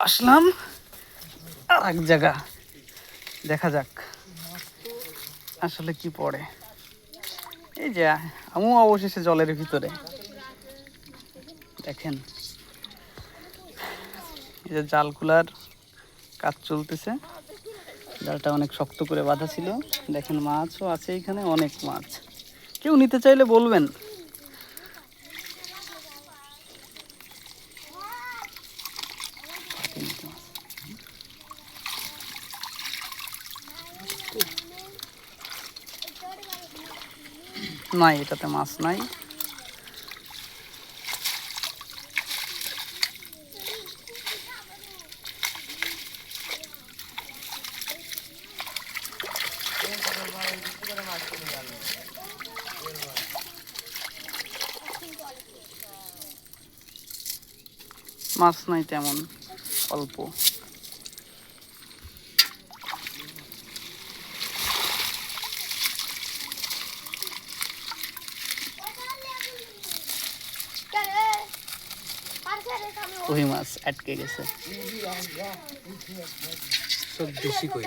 আসলাম। আর এক জায়গা। দেখা যাক। আসলে কি পড়ে। এই যে, আমিও অবশেষে জলের ভিতরে। দেখেন। এই যে জালগুলার কাজ চলতেছে। জালটা অনেক শক্ত করে বাঁধা ছিল। দেখেন মাছও আছে এখানে, অনেক মাছ। কেউ নিতে চাইলে বলবেন। নাই এটাতে মাছ নাই। মাছ নাই তেমন অল্প। ওই মাছ আটকে গেছে। সব দেশি কই?